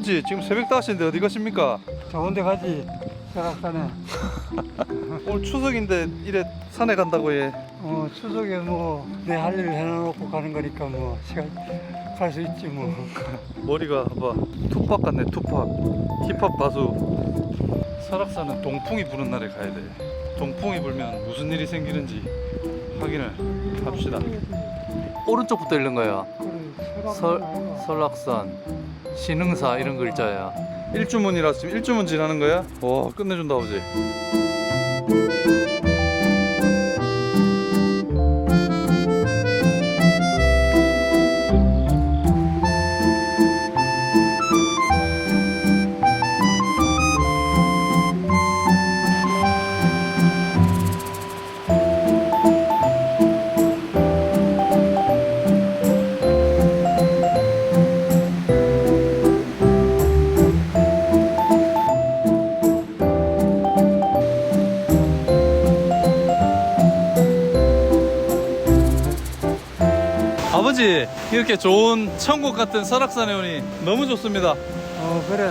아버지 지금 새벽 5시인데 어디 가십니까? 좋은데 가지 설악산에. 오늘 추석인데 이래 산에 간다고 해. 어 추석에 뭐 내 할 일을 해놓고 가는 거니까 뭐 시간 갈 수 있지 뭐. 머리가 봐봐. 투팍 같네 투팍. 힙합 가수. 설악산은 동풍이 부는 날에 가야 돼. 동풍이 불면 무슨 일이 생기는지 확인을 합시다. 오른쪽부터 읽는 거야. 그래 설, 설악산 신흥사 이런 글자야 일주문이라 지금 일주문 지나는 거야? 와 끝내준다 아버지 이렇게 좋은 천국 같은 설악산에 오니 너무 좋습니다 어 그래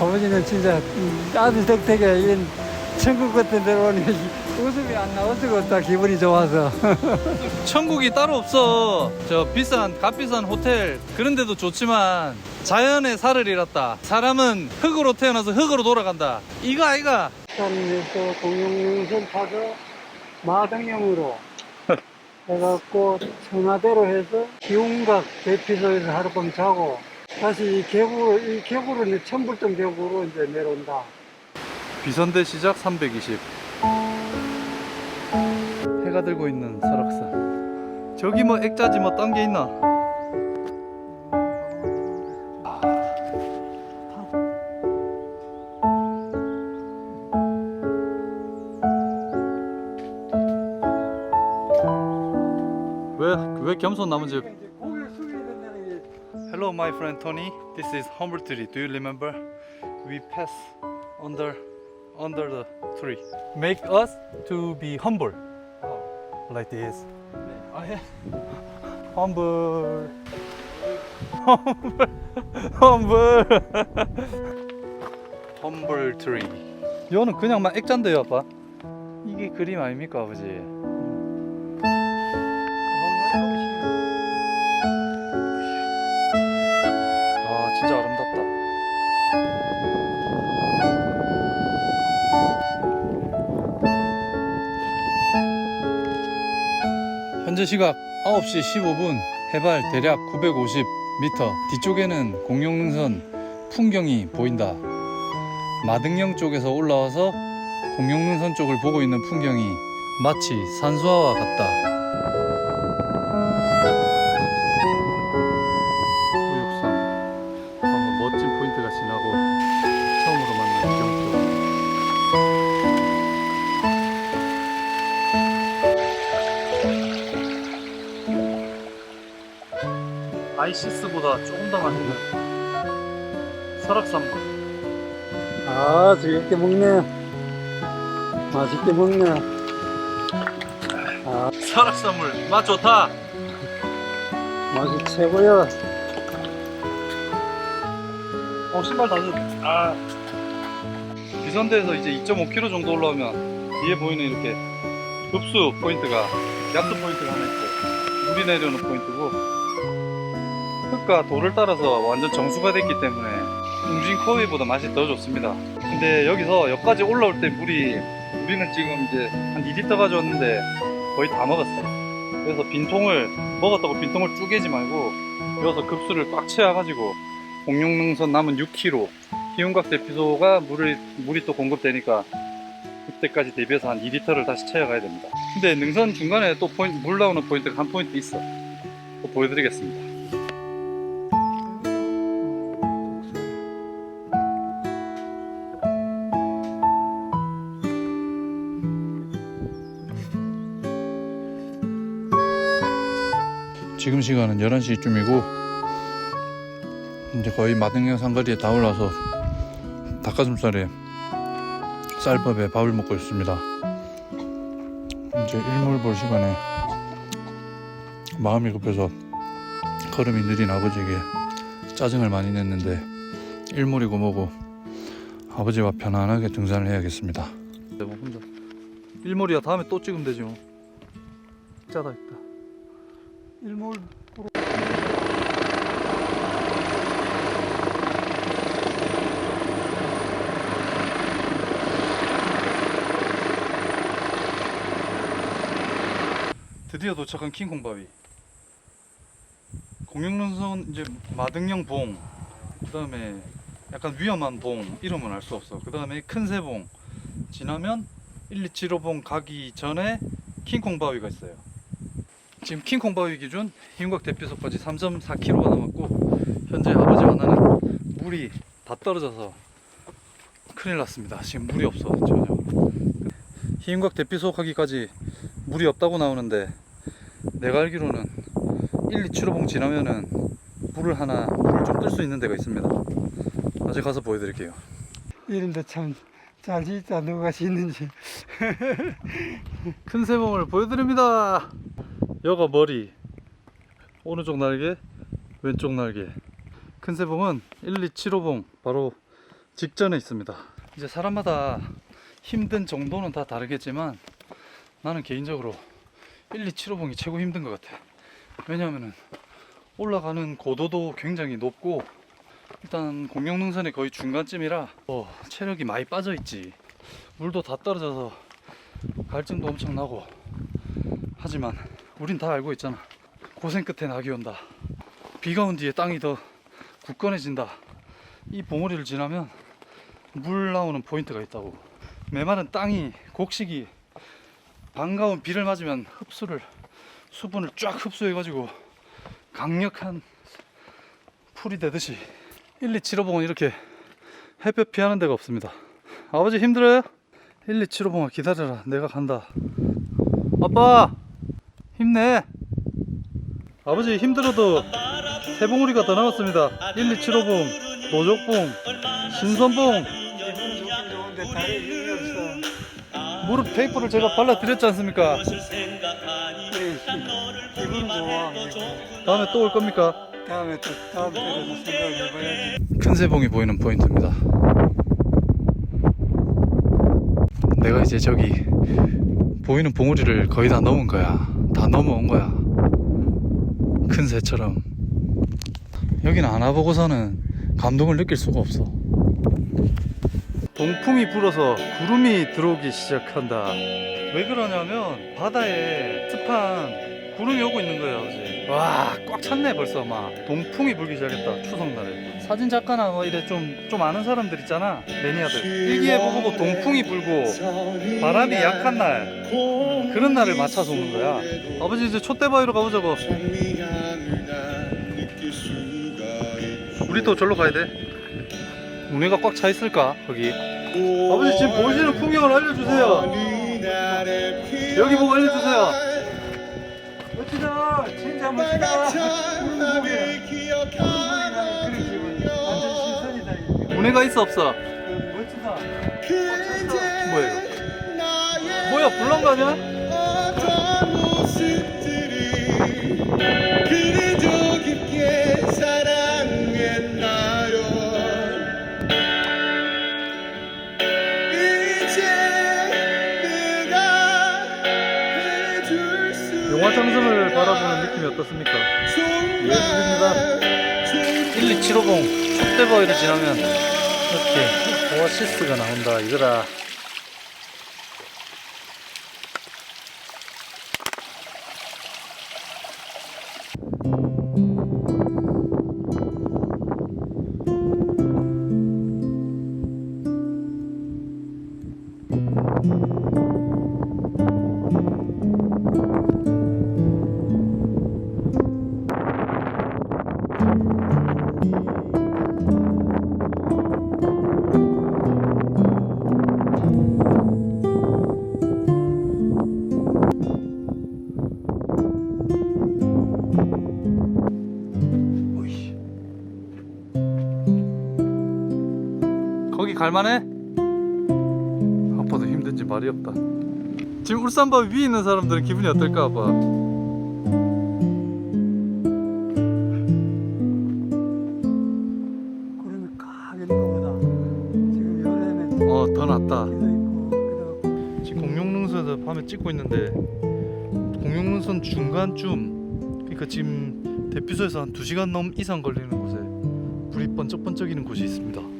아버지는 진짜 음, 아들 덕택에 이런 천국 같은 데로 오니 웃음이 안 나올 수가 없다 기분이 좋아서 천국이 따로 없어. 저 비싼 값비싼 호텔 그런 데도 좋지만 자연의 살을 잃었다. 사람은 흙으로 태어나서 흙으로 돌아간다. 이거 아이가. 산에서 공룡능선 타서 마등령으로 해갖고 청와대로 해서 기운각 대피소에서 하룻밤 자고 다시 이 계곡으로 이 계곡으로 이제 천불점 계곡으로 이제 내려온다. 비선대 시작 320. 해가 들고 있는 설악산. 저기 뭐 액자지 뭐 딴 게 있나? 왜, 왜 겸손 게 Hello, my friend Tony. This is humble tree. Do you remember? We pass under under the tree. Make us to be humble, like this. Humble, humble, humble, humble tree. 이거는 그냥 막 액자인데요, 아빠. 이게 그림 아닙니까, 아버지? 현재 시각 9시 15분 해발 대략 950m 뒤쪽에는 공룡능선 풍경이 보인다. 마등령 쪽에서 올라와서 공룡능선 쪽을 보고 있는 풍경이 마치 산수화와 같다. 시스보다 조금 더 많이 먹어요. 설악산만. 아, 즐겁게 먹네. 맛있게 먹네. 아. 설악산물 맛 좋다. 맛이 최고야. 어 신발 다시. 아 비선대에서 이제 2.5km 정도 올라오면 뒤에 보이는 이렇게 급수 포인트가 약수 포인트가 하나 있고 물이 내려오는 포인트고 흙과 돌을 따라서 완전 정수가 됐기 때문에 웅진 코웨이보다 맛이 더 좋습니다. 근데 여기서 여기까지 올라올 때 물이 우리는 지금 이제 한 2리터 가져왔는데 거의 다 먹었어요. 그래서 빈통을 먹었다고 빈통을 쪼개지 말고 여기서 급수를 꽉 채워가지고 공룡능선 남은 6km 기운각 대피소가 물을 물이 또 공급되니까 그때까지 대비해서 한 2리터를 다시 채워가야 됩니다. 근데 능선 중간에 또 포인트, 물 나오는 포인트가 한 포인트 있어. 또 보여드리겠습니다. 지금 시간은 11시쯤이고 이제 거의 마등령 상거리에 다 올라서 닭가슴살에 쌀밥에 밥을 먹고 있습니다. 이제 일몰 볼 시간에 마음이 급해서 걸음이 느린 아버지에게 짜증을 많이 냈는데 일몰이고 뭐고 아버지와 편안하게 등산을 해야겠습니다. 네, 뭐 혼자 일몰이야 다음에 또 찍으면 되지 뭐. 짜다 일몰 드디어 도착한 킹콩 바위. 공룡능선 이제 마등령 봉, 그다음에 약간 위험한 봉 이름은 알 수 없어. 그 다음에 큰 새봉 지나면 1275봉 가기 전에 킹콩 바위가 있어요. 지금 킹콩바위 기준 희운각 대피소까지 3.4km가 남았고 현재 아버지와 나는 물이 다 떨어져서 큰일 났습니다. 지금 물이 없어 전혀. 희운각 대피소 가기까지 물이 없다고 나오는데 내가 알기로는 1, 2, 7호봉 지나면은 물을 하나 물을 좀 뜰 수 있는 데가 있습니다. 나중에 가서 보여드릴게요. 이런데 참잘 짓다 누가 짓는지 큰 새봉을 보여드립니다. 여가 머리, 오른쪽 날개, 왼쪽 날개. 큰 새봉은 1, 2, 7호봉 바로 직전에 있습니다. 이제 사람마다 힘든 정도는 다 다르겠지만 나는 개인적으로 1, 2, 7호봉이 최고 힘든 것 같아. 왜냐하면은 올라가는 고도도 굉장히 높고 일단 공룡능선의 거의 중간쯤이라 어, 체력이 많이 빠져 있지. 물도 다 떨어져서 갈증도 엄청 나고 하지만 우린 다 알고 있잖아. 고생 끝에 낙이 온다. 비가 온 뒤에 땅이 더 굳건해진다. 이 봉우리를 지나면 물 나오는 포인트가 있다고. 메마른 땅이 곡식이 반가운 비를 맞으면 흡수를 수분을 쫙 흡수해가지고 강력한 풀이 되듯이 1, 2, 7호봉은 이렇게 햇볕 피하는 데가 없습니다. 아버지 힘들어요? 1, 2, 7호봉아 기다려라. 내가 간다. 아빠 힘내. 아버지 힘들어도 세봉우리가 더 남았습니다. 1, 2, 7호봉, 노족봉, 신선봉, 좋은데 다리 힘이 없어 무릎 테이프를 제가 발라드렸지 않습니까? 기분 좋아 다음에 또 올 겁니까? 다음에 또 다음 때도 생각해봐야지 큰 세봉이 보이는 포인트입니다. 내가 이제 저기 보이는 봉우리를 거의 다 넘은 거야. 다 넘어온 거야. 큰 새처럼. 여기는 안 와보고서는 감동을 느낄 수가 없어. 동풍이 불어서 구름이 들어오기 시작한다. 왜 그러냐면 바다에 습한 구름이 오고 있는 거예요, 아버지. 와, 꽉 찼네 벌써 막. 동풍이 불기 시작했다. 추석날에. 사진 작가나 뭐 이래 좀 좀 아는 사람들 있잖아. 매니아들. 일기예보 보고 동풍이 불고 바람이 약한 날 그런 날을 맞춰서 오는 거야. 아버지 이제 촛대바위로 가보자고. 우리 또 절로 가야 돼. 운해가 꽉 차 있을까 거기? 아버지 지금 보시는 풍경을 알려주세요. 여기 보고 알려주세요. 멋지다 진짜 멋지다 운해가 있어 없어? 그 멋지다 뭐야 이거? 뭐야 불난 거 아니야? 7호봉 촛대바위를 지나면 이렇게 오아시스가 나온다 이거다. 갈만해? 아빠도 힘든지 말이 없다. 지금 울산바위 위에 있는 사람들은 기분이 어떨까 아빠? 구름이 꽉 있는 어더 낫다 기도 있고 그래갖고 지금 공룡능선에서 밤에 찍고 있는데 공룡능선 중간쯤 그러니까 지금 대피소에서 한 2시간 넘 이상 걸리는 곳에 불이 번쩍번쩍이는 곳이 있습니다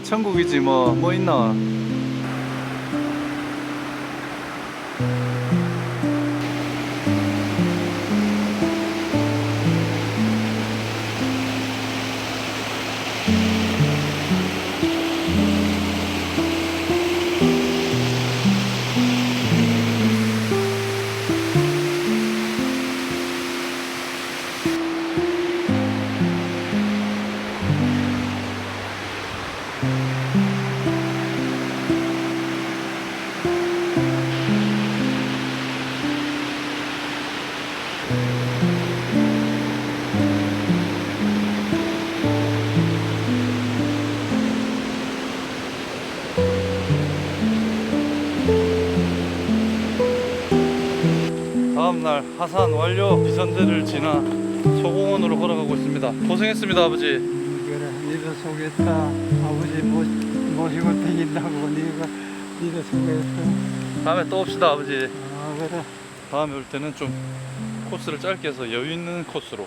천국이지 뭐. 뭐 있나 다음날 하산 완료 비선대를 지나 소공원으로 걸어가고 있습니다. 고생했습니다 아버지. 그래 니도 속였다. 아버지 모, 모시고 다닌다고 니가 니도 속였어. 다음에 또 옵시다 아버지. 아 그래. 다음에 올 때는 좀 코스를 짧게 해서 여유 있는 코스로